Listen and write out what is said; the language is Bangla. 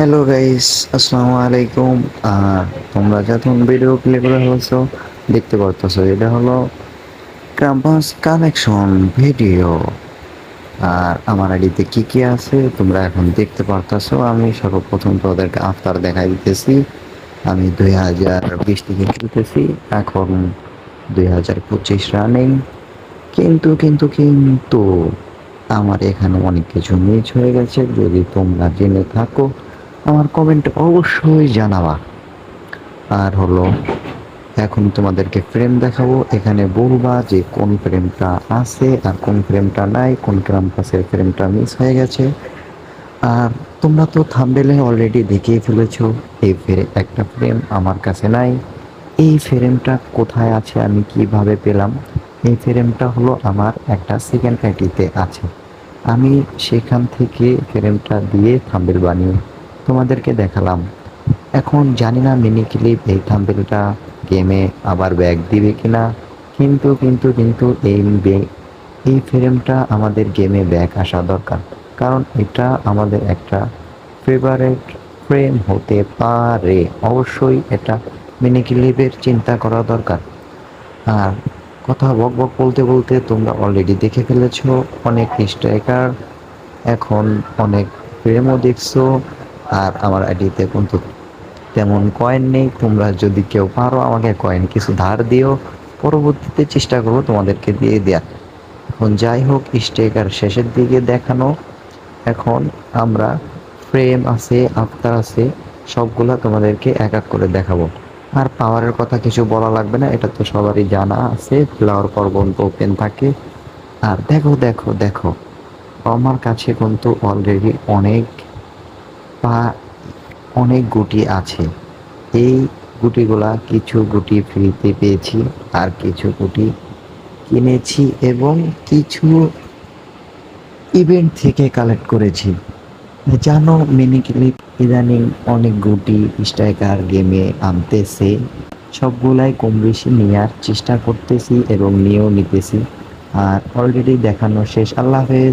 হ্যালো গাইস আসসালামু আলাইকুম আর তোমরা যখন ভিডিও প্লে করে হয়েছো দেখতে পারতেছো, এটা হলো ক্যাম্পাস কানেকশন ভিডিও আর আমার আইডিতে কি কি আছে, তোমরা এখন দেখতে পারতেছো। আমি সর্বপ্রথম তোদেরকে আফতার দেখাই দিতেছি। আমি দুই হাজার বিশ থেকে খেলতেছি। এখন দুই হাজার পঁচিশ রানিং কিন্তু কিন্তু কিন্তু আমার এখানে অনেক কিছু মিস হয়ে গেছে। যদি তোমরা জেনে থাকো আমার কমেন্ট অবশ্যই জানাবা। আর হলো, এখন তোমাদেরকে ফ্রেম দেখাবো, এখানে বলবা যে কোন ফ্রেমটা আছে আর কোন ফ্রেমটা নাই, কোন ক্যাম্পাসের ফ্রেমটা মিস হয়ে গেছে। আর তোমরা তো থাম্বেলে অলরেডি দেখিয়ে ফেলেছো, এই ফ্রে, একটা ফ্রেম আমার কাছে নাই। এই ফ্রেমটা কোথায় আছে, আমি কীভাবে পেলাম? এই ফ্রেমটা হলো আমার একটা সেকেন্ড আইটিতে আছে। আমি সেখান থেকে ফ্রেমটা দিয়ে থাম্বেল বানিয়ে তোমাদেরকে দেখালাম। এখন জানি না মিনি ক্লিপ, এই থাম্বেলটা গেমে আবার ব্যাগ দিবে কিনা। কিন্তু কিন্তু কিন্তু এই এই ফ্রেমটা আমাদের গেমে ব্যাক আসা দরকার। কারণ এটা আমাদের একটা ফেভারেট ফ্রেম হতে পারে। অবশ্যই এটা মিনি ক্লিপের চিন্তা করা দরকার। আর কথা বক বক বলতে বলতে তোমরা অলরেডি দেখে ফেলেছ, অনেক স্ট্রাইকার এখন অনেক ফ্রেমও দেখছ। আর আমার আইডিতে কিন্তু তেমন কয়েন নেই, তোমরা যদি কেউ পারো আমাকে কয়েন কিছু ধার দিও, পরবর্তীতে চেষ্টা করব তোমাদেরকে দিয়ে দেওয়ার এখন যাই হোক স্টেকার শেষের দিকে দেখানো। এখন আমরা ফ্রেম আছে আফতার আছে, সবগুলা তোমাদেরকে এক এক করে দেখাবো। আর পাওয়ারের কথা কিছু বলা লাগবে না, এটা তো সবারই জানা আছে ফ্লাওয়ার পর্বন্ত ওপেন থাকে। আর দেখো দেখো দেখো, আমার কাছে কিন্তু অলরেডি অনেক পা অনেক গুটি আছে। এই গুটিগুলা কিছু গুটি ফ্রিতে পেয়েছি আর কিছু গুটি কিনেছি এবং কিছু ইভেন্ট থেকে কালেক্ট করেছি। জানো মিনি ক্লিপ ইদানিং অনেক গুটি স্ট্রাইকার গেমে আনতেছে। সবগুলাই কম বেশি নেওয়ার চেষ্টা করতেছি এবং নিয়েও নিতেছি। আর অলরেডি দেখানো শেষ। আল্লাহ হাফেজ।